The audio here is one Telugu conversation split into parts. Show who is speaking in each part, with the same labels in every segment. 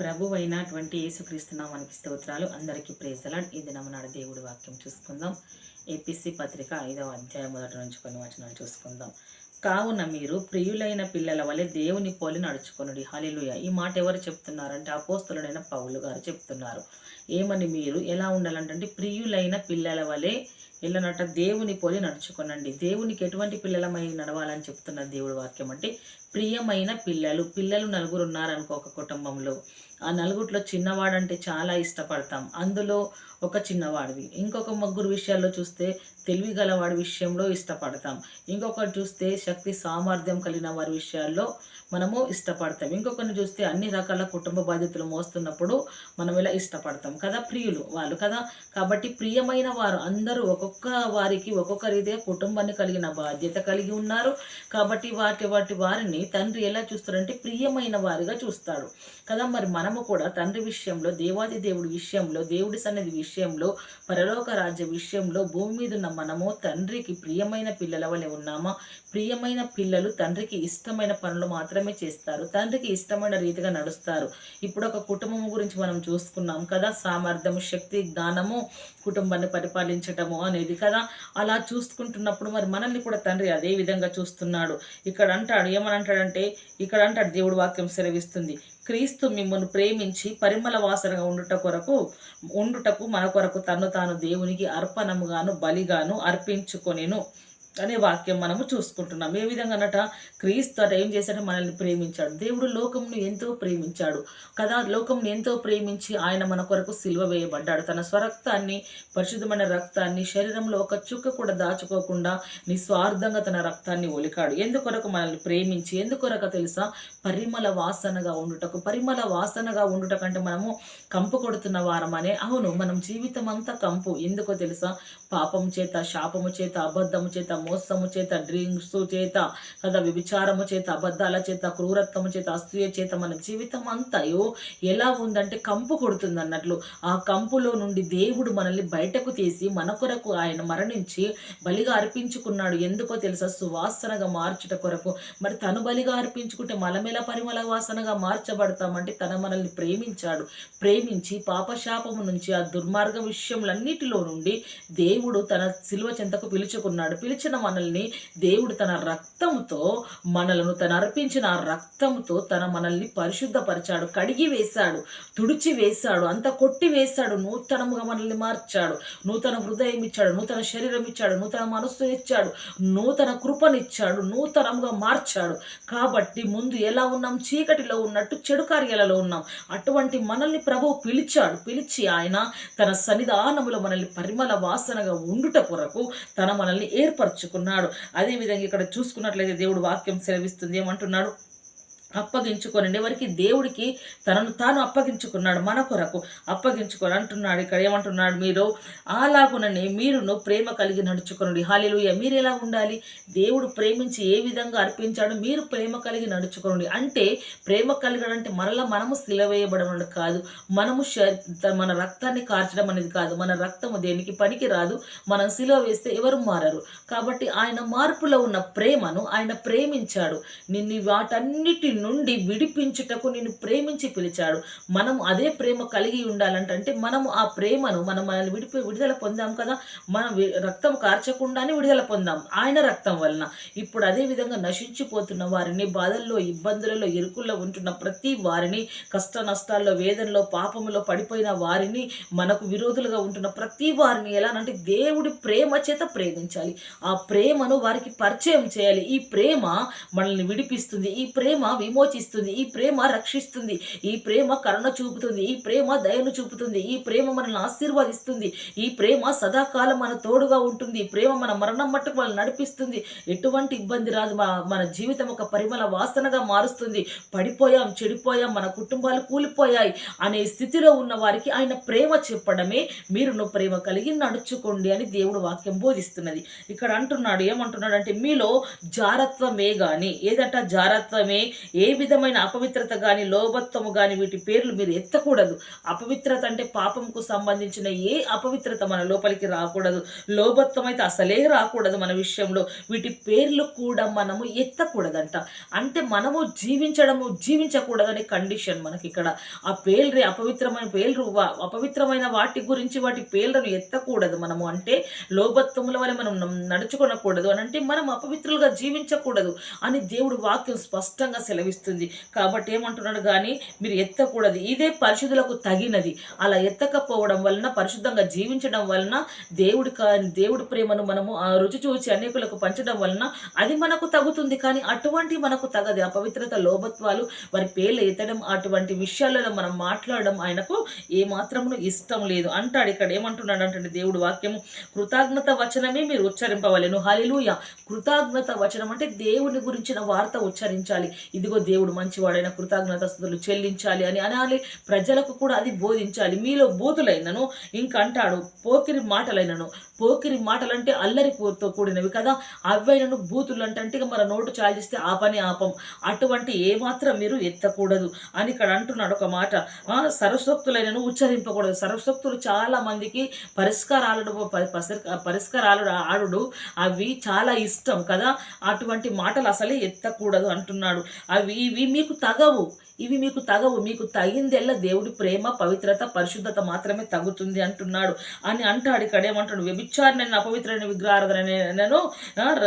Speaker 1: ప్రభు అయినటువంటి యేసుక్రీస్తునామానికి స్తోత్రాలు. అందరికీ ప్రేసలాడ్ ఇది నమ్మనాడు దేవుడి వాక్యం చూసుకుందాం. ఏపీసీ పత్రిక ఐదవ అధ్యాయం మొదటి నుంచి కొన్ని వచనాలు చూసుకుందాం. కావున మీరు ప్రియులైన పిల్లల వలె దేవుని పోలి నడుచుకొనుడి. హలిలుయ ఈ మాట ఎవరు చెప్తున్నారంటే అపోస్తులుడైన పౌలు గారు చెప్తున్నారు. ఏమని మీరు ఎలా ఉండాలంటే ప్రియులైన పిల్లల వలె ఎల్లనట దేవుని పోలి నడుచుకోనండి. దేవునికి ఎటువంటి పిల్లలమై నడవాలని చెప్తున్న దేవుడు వాక్యం అంటే ప్రియమైన పిల్లలు పిల్లలు నలుగురు ఉన్నారనుకో ఒక కుటుంబంలో. ఆ నలుగురిలో చిన్నవాడంటే చాలా ఇష్టపడతాం. అందులో ఒక చిన్నవాడివి. ఇంకొక ముగ్గురు విషయాల్లో చూస్తే తెలివి గలవాడి విషయంలో ఇష్టపడతాం. ఇంకొకటి చూస్తే శక్తి సామర్థ్యం కలిగిన వారి విషయాల్లో మనము ఇష్టపడతాం. ఇంకొకరిని చూస్తే అన్ని రకాల కుటుంబ బాధ్యతలు మోస్తున్నప్పుడు మనం ఇలా ఇష్టపడతాం? కదా ప్రియులు వాళ్ళు కదా? కాబట్టి ప్రియమైన వారు అందరూ ఒక్కొక్క వారికి ఒక్కొక్క రీతిగా కుటుంబాన్ని కలిగిన బాధ్యత కలిగి ఉన్నారు. కాబట్టి వాటి వాటి వారిని తండ్రి ఎలా చూస్తారంటే ప్రియమైన వారిగా చూస్తాడు. కదా మరి మనము కూడా తండ్రి విషయంలో దేవాది దేవుడి విషయంలో దేవుడి సన్నిధి విషయంలో పరలోక రాజ్య విషయంలో భూమి మీద ఉన్న మనము తండ్రికి ప్రియమైన పిల్లల వలె ఉన్నామా? ప్రియమైన పిల్లలు తండ్రికి ఇష్టమైన పనులు మాత్రం మాత్రమే చేస్తారు. తండ్రికి ఇష్టమైన రీతిగా నడుస్తారు. ఇప్పుడు ఒక కుటుంబం గురించి మనం చూసుకున్నాం కదా. సామర్థ్యము శక్తి జ్ఞానము కుటుంబాన్ని పరిపాలించటము అనేది కదా. అలా చూసుకుంటున్నప్పుడు మరి మనల్ని కూడా తండ్రి అదే విధంగా చూస్తున్నాడు. ఇక్కడ అంటాడు ఏమని అంటాడంటే ఇక్కడ అంటాడు దేవుడు వాక్యం సెలవిస్తుంది. క్రీస్తు మిమ్మల్ని ప్రేమించి పరిమళ వాసనగా ఉండుట కొరకు ఉండుటకు మన కొరకు తను తాను దేవునికి అర్పణముగాను బలిగాను అర్పించుకొనిను. అనే వాక్యం మనము చూసుకుంటున్నాం. ఏ విధంగా అన్నట? క్రీస్తు అట ఏం చేశాడు? మనల్ని ప్రేమించాడు. దేవుడు లోకంను ఎంతో ప్రేమించాడు కదా? లోకంను ఎంతో ప్రేమించి ఆయన మన కొరకు సిల్వ వేయబడ్డాడు. తన స్వరక్తాన్ని పరిశుద్ధమైన రక్తాన్ని శరీరంలో ఒక చుక్క కూడా దాచుకోకుండా నిస్వార్థంగా తన రక్తాన్ని ఒలికాడు. ఎందుకొరకు మనల్ని ప్రేమించి ఎందుకొరకు తెలుసా? పరిమళ వాసనగా ఉండుటకు. పరిమళ వాసనగా ఉండుటకంటే మనము కంపు కొడుతున్న వారమనే. అవును మనం జీవితం అంతా కంపు. ఎందుకో తెలుసా? పాపం చేత శాపము చేత అబద్ధము చేత మోసము చేత డ్రింక్స్ చేత కదా వ్యభిచారము చేత అబద్ధాల చేత క్రూరత్వము చేత అస్తూయ చేత మన జీవితం అంతయో ఎలా ఉందంటే కంపు కొడుతుంది అన్నట్లు. ఆ కంపులో నుండి దేవుడు మనల్ని బయటకు తీసి మన కొరకు ఆయన మరణించి బలిగా అర్పించుకున్నాడు. ఎందుకో తెలుసా? సువాసనగా మార్చుట కొరకు. మరి తను బలిగా అర్పించుకుంటే మలమెల పరిమళ వాసనగా మార్చబడతామంటే తన మనల్ని ప్రేమించాడు. ప్రేమించి పాపశాపము నుంచి ఆ దుర్మార్గ విషయములన్నిటిలో నుండి దేవుడు తన సిలువ చెంతకు పిలుచుకున్నాడు. పిలిచిన మనల్ని దేవుడు తన రక్తంతో మనలను తన అర్పించిన ఆ రక్తంతో తన మనల్ని పరిశుద్ధపరిచాడు కడిగి వేశాడు తుడిచి వేశాడు అంత కొట్టి వేశాడు నూతనముగా మనల్ని మార్చాడు నూతన హృదయం ఇచ్చాడు నూతన శరీరం ఇచ్చాడు నూతన మనస్సు ఇచ్చాడు నూతన కృపనిచ్చాడు నూతనంగా మార్చాడు. కాబట్టి ముందు ఎలా ఉన్నాం? చీకటిలో ఉన్నట్టు చెడు కార్యాలలో ఉన్నాం. అటువంటి మనల్ని ప్రభువు పిలిచాడు. పిలిచి ఆయన తన సన్నిధానములో మనల్ని పరిమళ వాసనగా ఉండుట కొరకు తన మనల్ని ఏర్పరచుకున్నాడు అదేవిధంగా ఇక్కడ చూసుకున్నట్లయితే దేవుడు వాక్యం సెలవిస్తుంది. ఏమంటున్నాడు? అప్పగించుకోనండి. ఎవరికి? దేవుడికి తనను తాను అప్పగించుకున్నాడు మన కొరకు. అప్పగించుకొని అంటున్నాడు ఇక్కడ ఏమంటున్నాడు మీరు? అలాగునని మీరును ప్రేమ కలిగి నడుచుకునండి. హాలిలుయ. మీరు ఎలా ఉండాలి? దేవుడు ప్రేమించి ఏ విధంగా అర్పించాడు మీరు ప్రేమ కలిగి నడుచుకోనండి. అంటే ప్రేమ కలిగడంటే మరలా మనము సిలవేయబడడం కాదు. మనము శ- మన రక్తాన్ని కార్చడం అనేది కాదు. మన రక్తము దేనికి పనికి రాదు మనం సిలువ వేస్తే ఎవరు మారరు? కాబట్టి ఆయన మార్పులో ఉన్న ప్రేమను ఆయన ప్రేమించాడు. నిన్ను వాటన్నిటి నుండి విడిపించుటకు నిన్ను ప్రేమించి పిలిచాడు. మనం అదే ప్రేమ కలిగి ఉండాలంటే మనము మనం ఆ ప్రేమను మనం మనల్ని విడిపి విడుదల పొందాం కదా? మనం రక్తం కార్చకుండానే విడుదల పొందాం ఆయన రక్తం వలన. ఇప్పుడు అదే విధంగా నశించిపోతున్న వారిని బాధల్లో ఇబ్బందులలో ఇరుకుల్లో ఉంటున్న ప్రతి వారిని కష్ట నష్టాల్లో వేదనలో పాపములో పడిపోయిన వారిని మనకు విరోధులుగా ఉంటున్న ప్రతి వారిని ఎలానంటే దేవుడి ప్రేమ చేత ప్రేమించాలి. ఆ ప్రేమను వారికి పరిచయం చేయాలి. ఈ ప్రేమ మనల్ని విడిపిస్తుంది. ఈ ప్రేమ విమోచిస్తుంది. ఈ ప్రేమ రక్షిస్తుంది. ఈ ప్రేమ కరుణ చూపుతుంది. ఈ ప్రేమ దయను చూపుతుంది. ఈ ప్రేమ మనల్ని ఆశీర్వదిస్తుంది. ఈ ప్రేమ సదాకాలం మన తోడుగా ఉంటుంది. ఈ ప్రేమ మన మరణం మట్టుకు మనల్ని నడిపిస్తుంది. ఎటువంటి ఇబ్బంది రాదు. మన- మన జీవితం ఒక పరిమళ వాసనగా మారుస్తుంది. పడిపోయాం చెడిపోయాం మన కుటుంబాలు కూలిపోయాయి అనే స్థితిలో ఉన్న వారికి ఆయన ప్రేమ చెప్పడమే మీరు ప్రేమ కలిగి నడుచుకోండి అని దేవుడు వాక్యం బోధిస్తున్నది. ఇక్కడ అంటున్నాడు ఏమంటున్నాడు అంటే మీలో జారత్వమే గాని ఏదట జారత్వమే? ఏ విధమైన అపవిత్రత కానీ లోభత్వము కానీ వీటి పేర్లు మీరు ఎత్తకూడదు. అపవిత్రత అంటే పాపంకు సంబంధించిన ఏ అపవిత్రత మన లోపలికి రాకూడదు. లోభత్వం అయితే అసలే రాకూడదు మన విషయంలో. వీటి పేర్లు కూడా మనము ఎత్తకూడదంట. అంటే మనము జీవించడము జీవించకూడదనే కండిషన్ మనకి ఇక్కడ ఆ పేర్లు అపవిత్రమైన పేర్లు వా- అపవిత్రమైన వాటి గురించి వాటి పేర్లను ఎత్తకూడదు మనము. అంటే లోభత్వముల వల్ల మనం నడుచుకొనకూడదు అని అంటే మనం అపవిత్రులుగా జీవించకూడదు అని దేవుడు వాక్యం స్పష్టంగా లభిస్తుంది కాబట్టి ఏమంటున్నాడు కానీ మీరు ఎత్తకూడదు. ఇదే పరిశుద్ధులకు తగినది. అలా ఎత్తకపోవడం వలన పరిశుద్ధంగా జీవించడం వలన దేవుడి కా- దేవుడి ప్రేమను మనము ఆ రుచి చూసి అనేకులకు పంచడం వలన అది మనకు తగుతుంది. కానీ అటువంటి మనకు తగదు. అపవిత్రత లోభత్వాలు వారి పేర్లు ఎత్తడం అటువంటి విషయాలలో మనం మాట్లాడడం ఆయనకు ఏ మాత్రమును ఇష్టం లేదు. అంటాడు ఇక్కడ ఏమంటున్నాడు అంటే దేవుడు వాక్యము. కృతజ్ఞత వచనమే మీరు ఉచ్చరింపవలేను. హలిలుయ కృతజ్ఞత వచనం అంటే దేవుని గురించిన వార్త ఉచ్చరించాలి. ఇదిగో దేవుడు మంచివాడైన కృతజ్ఞత స్థుతులు చెల్లించాలి అని అనాలి. ప్రజలకు కూడా అది బోధించాలి. మీలో బూతులైనను ఇంకా అంటాడు పోకిరి మాటలైనను. పోకిరి మాటలంటే అల్లరితో కూడినవి కదా. అవైనను బూతులు అంటే మన నోటు చాలిస్తే ఆ పని ఆపం. అటువంటి ఏమాత్రం మీరు ఎత్తకూడదు అని ఇక్కడ అంటున్నాడు ఒక మాట. సరస్వక్తులైనను ఉచ్చరింపకూడదు. సరస్వక్తులు చాలా మందికి పరిష్కారాలు పరిష్కారాలు ఆడుడు. అవి చాలా ఇష్టం కదా. అటువంటి మాటలు అసలే ఎత్తకూడదు అంటున్నాడు. అవి అవి ఇవి మీకు తగవు. ఇవి మీకు తగవు. మీకు తగిందెల్లా దేవుడి ప్రేమ పవిత్రత పరిశుద్ధత మాత్రమే తగ్గుతుంది అంటున్నాడు. అని అంటాడు ఇక్కడ ఏమంటాడు? వ్యభిచారినైన అపవిత్రమైన విగ్రహారాధనను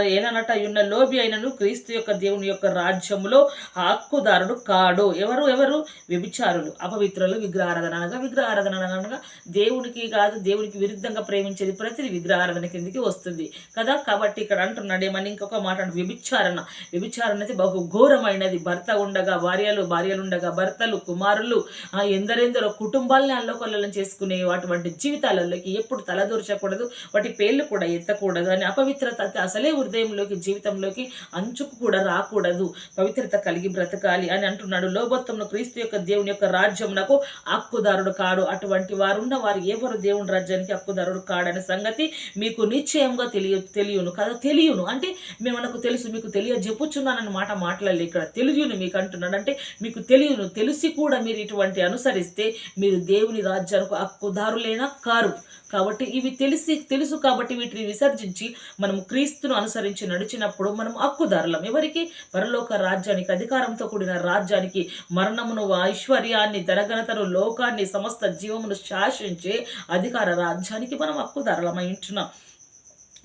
Speaker 1: ఏలనట ఉన్న లోబి అయినను క్రీస్తు యొక్క దేవుని యొక్క రాజ్యంలో హక్కుదారుడు కాడు. ఎవరు? ఎవరు? వ్యభిచారులు అపవిత్రులు. విగ్రహారాధన అనగా విగ్రహారాధన అనగా దేవునికి కాదు దేవునికి విరుద్ధంగా ప్రేమించేది ప్రతిది విగ్రహారాధన కిందికి వస్తుంది. కదా? కాబట్టి ఇక్కడ అంటున్నాడు ఏమని? ఇంకొక మాట వ్యభిచారణ. వ్యభిచారణ అనేది బహు ఘోరమైనది. భర్త ఉండగా భార్యలు భార్యలు ఉండగా భర్తలు కుమారులు ఆ, ఎందరెందరో కుటుంబాలని అల్లోకొల్లం చేసుకునే అటువంటి జీవితాలలోకి ఎప్పుడు తలదూర్చకూడదు. వాటి పేర్లు కూడా ఎత్తకూడదు అని అపవిత్రత అసలే హృదయంలోకి జీవితంలోకి అంచుకు కూడా రాకూడదు. పవిత్రత కలిగి బ్రతకాలి అని అంటున్నాడు. లోబత్తంలో క్రీస్తు యొక్క దేవుని యొక్క రాజ్యమునకు హక్కుదారుడు కాడు. అటువంటి వారున్న వారు ఎవరు? దేవుని రాజ్యానికి హక్కుదారుడు కాడనే సంగతి మీకు నిశ్చయంగా తెలియ తెలియను కదా? తెలియను. అంటే మేము మనకు తెలుసు మీకు తెలియ చెప్పుచున్నానని మాట మాట్లాడలేదు ఇక్కడ. తెలియను మీకు అంటున్నాడు. అంటే మీకు తెలియను. తెలిసి కూడా మీరు ఇటువంటి అనుసరిస్తే మీరు దేవుని రాజ్యానికి హక్కుదారులేనా కారు. కాబట్టి ఇవి తెలిసి తెలుసు కాబట్టి వీటిని విసర్జించి మనం క్రీస్తును అనుసరించి నడిచినప్పుడు మనం హక్కుదారులం. ఎవరికి? పరలోక రాజ్యానికి అధికారంతో కూడిన రాజ్యానికి మరణమును ఐశ్వర్యాన్ని ధనఘనతను లోకాన్ని సమస్త జీవమును శాసించే అధికార రాజ్యానికి మనం హక్కుదారులమై ఉంటున్నాం.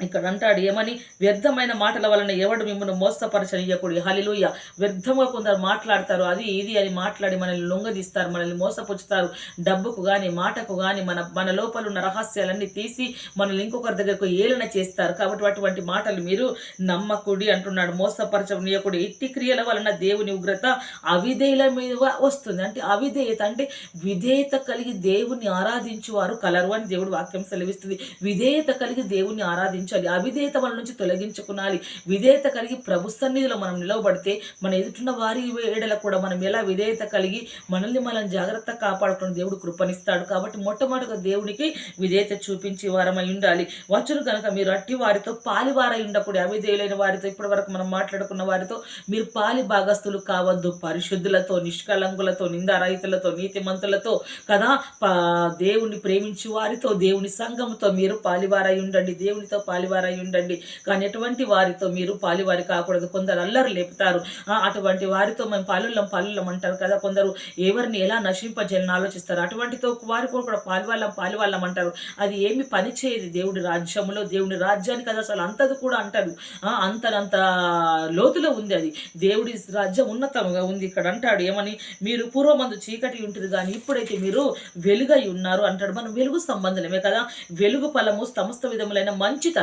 Speaker 1: ఇక్కడ అంటాడు ఏమని? వ్యర్థమైన మాటల వలన ఎవడు మిమ్మల్ని మోసపరచనీయకూడదు. హలిలుయ వ్యర్థంగా కొందరు మాట్లాడతారు అది ఇది అని మాట్లాడి మనల్ని లొంగదీస్తారు మనల్ని మోసపుచ్చుతారు. డబ్బుకు కానీ మాటకు కానీ మన మన లోపల ఉన్న రహస్యాలన్నీ తీసి మనల్ని ఇంకొకరి దగ్గరకు ఏలన చేస్తారు. కాబట్టి అటువంటి మాటలు మీరు నమ్మకుడి అంటున్నాడు. మోసపరచనీయకుడు ఇట్టి క్రియల వలన దేవుని ఉగ్రత అవిధేయుల మీద వస్తుంది. అంటే అవిధేయత అంటే విధేయత కలిగి దేవుని ఆరాధించువారు కలరు అని దేవుడు వాక్యం సెలవిస్తుంది. విధేయత కలిగి దేవుని ఉంచాలి అవిధేయత మన నుంచి తొలగించుకునాలి. విధేయత కలిగి ప్రభు సన్నిధిలో మనం నిలవబడితే మన ఎదుటిన్న వారి ఏడల కూడా మనం ఎలా విధేయత కలిగి మనల్ని మనం జాగ్రత్త కాపాడుకుని దేవుడు కృపనిస్తాడు. కాబట్టి మొట్టమొదటిగా దేవునికి విధేయత చూపించి వారమై ఉండాలి. వచ్చును కనుక మీరు అట్టి వారితో పాలివారై ఉండకూడదు అవిధేయులైన వారితో ఇప్పటి వరకు మనం మాట్లాడుకున్న వారితో మీరు పాలి భాగస్తులు కావద్దు. పరిశుద్ధులతో నిష్కలంకులతో నిందారహితులతో నీతిమంతులతో కదా పా దేవుని ప్రేమించి వారితో దేవుని సంఘముతో మీరు పాలివారై ఉండండి. దేవునితో పాలివారై ఉండండి కానీ ఎటువంటి వారితో మీరు పాలివారి కాకూడదు. కొందరు అల్లరు లేపుతారు. అటువంటి వారితో మేము పాలుల్లం పాలుల్లం అంటారు కదా కొందరు. ఎవరిని ఎలా నశింపజేయాలని ఆలోచిస్తారు? అటువంటితో వారి కూడా పాలివాళ్ళం పాలివాళ్ళం అంటారు. అది ఏమి పని చేయదు దేవుడి రాజ్యంలో దేవుడి రాజ్యానికి అది అసలు అంతది కూడా అంటారు. ఆ, అంతనంత లోతులో ఉంది అది. దేవుడి రాజ్యం ఉన్నతంగా ఉంది ఇక్కడ అంటాడు. ఏమని? మీరు పూర్వమందు చీకటి ఉంటుంది కానీ ఇప్పుడైతే మీరు వెలుగై ఉన్నారు అంటాడు. మనం వెలుగు సంబంధమే కదా. వెలుగు ఫలము సమస్త విధములైన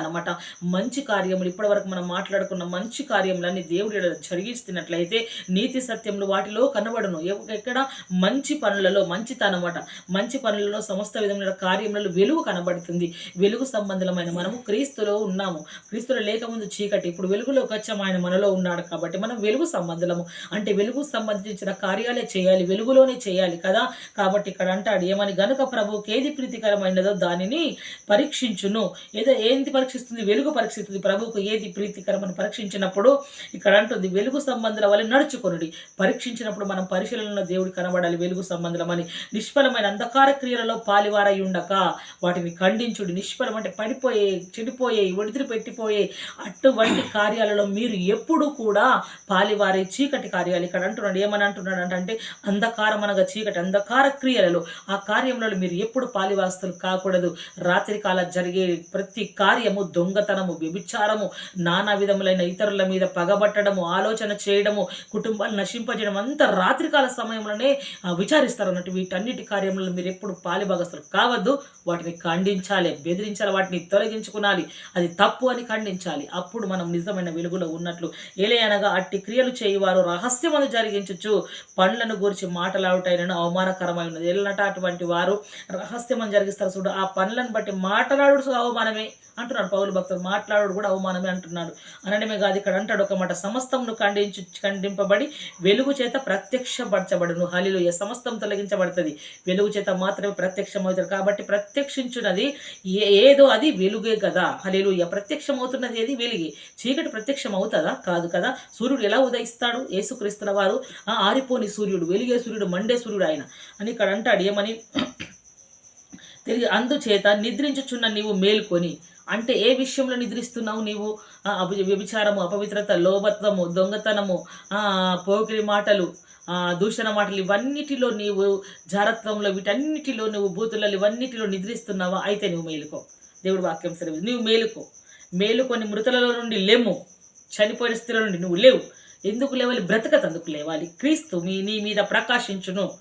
Speaker 1: అనమాట మంచి కార్యములు ఇప్పటి వరకు మనం మాట్లాడుకున్న మంచి కార్యములన్నీ దేవుడు ఈడ జరిగిస్తున్నట్లయితే నీతి సత్యములు వాటిలో కనబడును. ఎక్కడ? మంచి పనులలో మంచితనమాట. మంచి పనులలో సమస్త విధమైన కార్యములలో వెలుగు కనబడుతుంది. వెలుగు సంబంధమైన మనము క్రీస్తులో ఉన్నాము. క్రీస్తులో లేకముందు చీకటి ఇప్పుడు వెలుగులోకి వచ్చాము ఆయన మనలో ఉన్నాడు కాబట్టి మనం వెలుగు సంబంధము అంటే వెలుగు సంబంధించిన కార్యాలే చేయాలి వెలుగులోనే చేయాలి కదా. కాబట్టి ఇక్కడ అంటాడు ఏమని గనుక ప్రభువుకి ఏది ప్రీతికరమైనదో దానిని పరీక్షించును. ఏదో ఏంది పరీక్ష పరీక్షిస్తుంది వెలుగు పరీక్షిస్తుంది. ప్రభువుకు ఏది ప్రీతికరమని పరీక్షించినప్పుడు ఇక్కడ అంటుంది వెలుగు సంబంధాల వల్ల నడుచుకొనుడి. పరీక్షించినప్పుడు మనం పరిశీలనలో దేవుడు కనబడాలి వెలుగు సంబంధమని నిష్ఫలమైన అంధకార క్రియలలో పాలివారై ఉండక వాటిని ఖండించుడి. నిష్ఫలం అంటే పడిపోయే చెడిపోయే ఒడిదిరి పెట్టిపోయే అటువంటి కార్యాలలో మీరు ఎప్పుడు కూడా పాలివారే చీకటి కార్యాలు. ఇక్కడ అంటున్నాడు ఏమని అంటున్నాడు అంటే అంధకారం అనగా చీకటి అంధకార క్రియలలో. ఆ కార్యంలో మీరు ఎప్పుడు పాలివాస్తులు కాకూడదు. రాత్రి కాల జరిగే ప్రతి కార్యము దొంగతనము వ్యభిచారము నానా విధములైన ఇతరుల మీద పగబట్టడము ఆలోచన చేయడము కుటుంబాలు నశింపజేయడం అంత రాత్రికాల సమయంలోనే విచారిస్తారు అన్నట్టు వీటన్నిటి కార్యములను మీరు ఎప్పుడు పాలిభాగస్తులు కావద్దు. వాటిని ఖండించాలి బెదిరించాలి వాటిని తొలగించుకునాలి. అది తప్పు అని ఖండించాలి. అప్పుడు మనం నిజమైన వెలుగులో ఉన్నట్లు ఏలే అనగా అట్టి క్రియలు చేయువారు రహస్యమును జరిగించచ్చు పండ్లను గురించి మాటలాడుటైనను అవమానకరమై ఉన్నది ఎల్లట అటువంటి వారు రహస్యమని జరిగిస్తారు చూడు ఆ పనులను బట్టి మాటలాడు అవమానమే అంటున్నాడు పౌలు భక్తులు మాట్లాడు కూడా అవమానమే అంటున్నాడు. అనడమే కాదు ఇక్కడ అంటాడు ఒక మాట సమస్తంను ఖండించు ఖండింపబడి వెలుగు చేత ప్రత్యక్షపరచబడును. హలిలో ఏ సమస్తం తొలగించబడుతుంది. వెలుగు చేత మాత్రమే ప్రత్యక్షమవుతారు కాబట్టి ప్రత్యక్షించున్నది ఏదో అది వెలుగే కదా. హలిలు ప్రత్యక్షమవుతున్నది ఏది? వెలుగే. చీకటి ప్రత్యక్షం అవుతుందా కాదు కదా. సూర్యుడు ఎలా ఉదయిస్తాడు? యేసుక్రీస్తుల వారు ఆ ఆరిపోని సూర్యుడు వెలిగే సూర్యుడు మండే సూర్యుడు ఆయన. అని ఇక్కడ అంటాడు. ఏమని? తిరిగి అందుచేత నిద్రించుచున్న నీవు మేల్కొని అంటే ఏ విషయంలో నిద్రిస్తున్నావు నీవు? అభి- వ్యభిచారము అపవిత్రత లోభత్వము దొంగతనము పోకిరి మాటలు దూషణ మాటలు ఇవన్నిటిలో నీవు జారత్వంలో వీటన్నిటిలో నువ్వు బూతులలో ఇవన్నిటిలో నిద్రిస్తున్నావా? అయితే నువ్వు మేలుకో. దేవుడు వాక్యం సరే నువ్వు మేలుకో. మేలుకొని మృతులలో నుండి లేము. చనిపోయిన స్థితిలో నుండి నువ్వు లేవు. ఎందుకు లేవాలి? బ్రతకతందుకు లేవాలి. క్రీస్తు మీ నీ మీద ప్రకాశించును.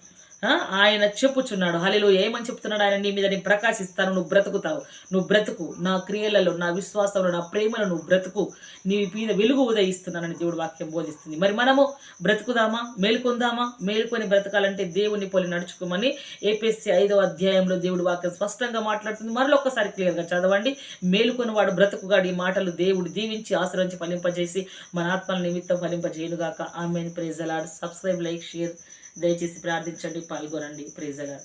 Speaker 1: ఆయన చెప్పుచున్నాడు హలిలో ఏమని చెప్తున్నాడు ఆయన? నీ మీద నేను ప్రకాశిస్తాను నువ్వు బ్రతుకుతావు నువ్వు బ్రతుకు. నా క్రియలలో నా విశ్వాసంలో నా ప్రేమలో నువ్వు బ్రతుకు. నీ మీద వెలుగు ఉదయిస్తున్నానని దేవుడు వాక్యం బోధిస్తుంది. మరి మనము బ్రతుకుదామా? మేలుకొందామా? మేలుకొని బ్రతకాలంటే దేవుని పోలి నడుచుకోమని ఏపీఎస్సీ ఐదో అధ్యాయంలో దేవుడు వాక్యం స్పష్టంగా మాట్లాడుతుంది. మరొకసారి క్లియర్గా చదవండి. మేలుకొని వాడు బ్రతుకుగాడు ఈ మాటలు దేవుడు దీవించి ఆశ్రయించి ఫలింపజేసి మన ఆత్మల నిమిత్తం ఫలింపజేయునుగాక. ఆమెన్. ప్రేజలాడు సబ్స్క్రైబ్ లైక్ షేర్. దయచేసి ప్రార్థించండి పాల్గొనండి ప్రేజగా